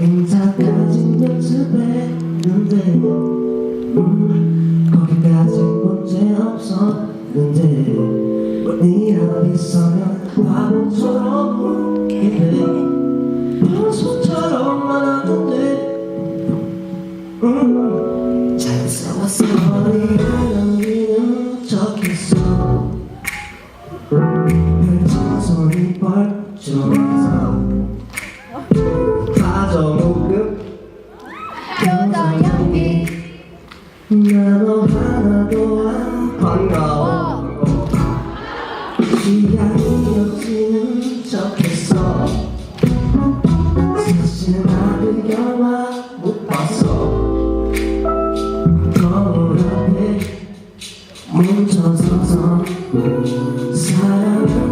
인사까지 연습했는데 음, 거기까지 문제 없었는데 네 앞에 서면 바보처럼 웃게 돼. 평소처럼만 하는데. 음, 잘 싸웠어 머리를 넘기는 척했어 펼친 손이 벌쩍 나너 하나도 안 반가워. 취향이었지는 척했어. 사실 나를 영화 못 봤어. 거울 앞에 뭉쳐서서 사랑하